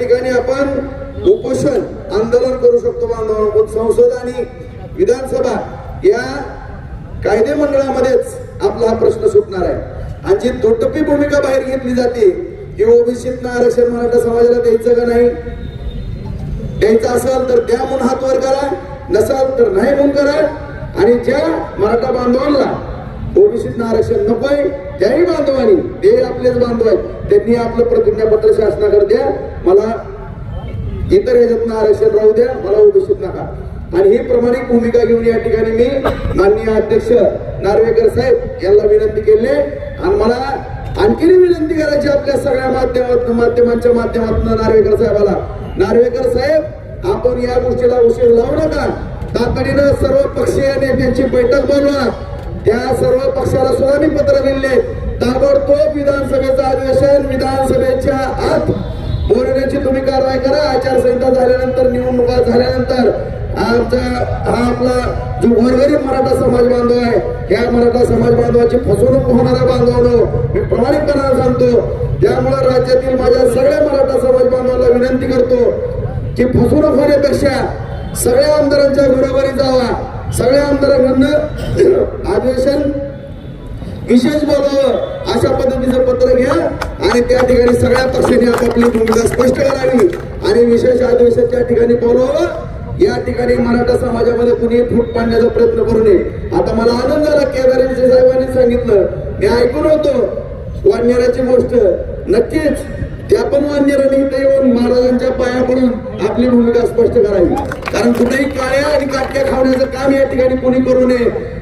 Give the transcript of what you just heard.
ठिकाणी आपण उपोषण आंदोलन करू शकतो बांधवांना. संसद आणि विधानसभा या कायदे मंडळामध्येच आपला हा प्रश्न सुटणार आहे. आणि जी दुटप्पी भूमिका बाहेर घेतली जाते की ओबीसीतनं आरक्षण मराठा समाजाला द्यायचं का नाही? द्यायचं असाल तर द्या म्हणून हात वर करा नसाल तर नाही म्हणून करा. आणि ज्या मराठा बांधवांना ओबीसीतनं आरक्षण नकोय त्याही बांधव ते आपलेच बांधव आहेत. त्यांनी आपलं प्रतिज्ञापत्र शासनाकडे द्या. मला इतर ह्याच्यातनं आरक्षण राहू द्या. मला ओबीसीत नका. आणि ही प्रमाणिक भूमिका घेऊन या ठिकाणी मी माननीय अध्यक्ष नार्वेकर साहेब यांना विनंती केली. आणि मला आणखीन विनंती करायची आपल्या सगळ्या माध्यमातून माध्यमांच्या माध्यमातून नार्वेकर साहेबाला. नार्वेकर साहेब आपण या गोष्टीला उशीर लावू नका. तातडीनं सर्व पक्षीय नेत्यांची बैठक बोलवा. त्या सर्व पक्षाला सुद्धा मी पत्र दिले. ताबडतोब विधानसभेचं अधिवेशन विधानसभेच्या आत बोलण्याची तुम्ही कारवाई करा. आचारसंहिता झाल्यानंतर निवडणुका झाल्यानंतर आमचा हा आपला जो गोरगरीब मराठा समाज बांधव आहे या मराठा समाज बांधवाची फसवणूक होणाऱ्या बांधवांनो. मी प्रामाणिकपणाने सांगतो त्यामुळे राज्यातील माझ्या सगळ्या मराठा समाज बांधवांना विनंती करतो की फसवणूक होण्यापेक्षा सगळ्या आमदारांच्या घरोघरी जावा. सगळ्या आमदारांकडनं अधिवेशन विशेष बोलावं अशा पद्धतीचं पत्र घ्या आणि त्या ठिकाणी सगळ्या पक्षांनी आपापली भूमिका स्पष्ट करावी. आणि विशेष अधिवेशन त्या ठिकाणी बोलवावं या ठिकाणी मराठा समाजामध्ये कुणी फूट पाडण्याचा प्रयत्न करू नये. आता मला आनंद झाला केदारेंचे साहेबांनी सांगितलं. मी ऐकून होतो. वाढण्याची गोष्ट. नक्कीच त्या पण वानरांनी इथे येऊन महाराजांच्या पाया पडून आपली भूमिका स्पष्ट करावी. कारण कुठेही काळ्या आणि काटक्या खावण्याचं काम या ठिकाणी कोणी करू नये.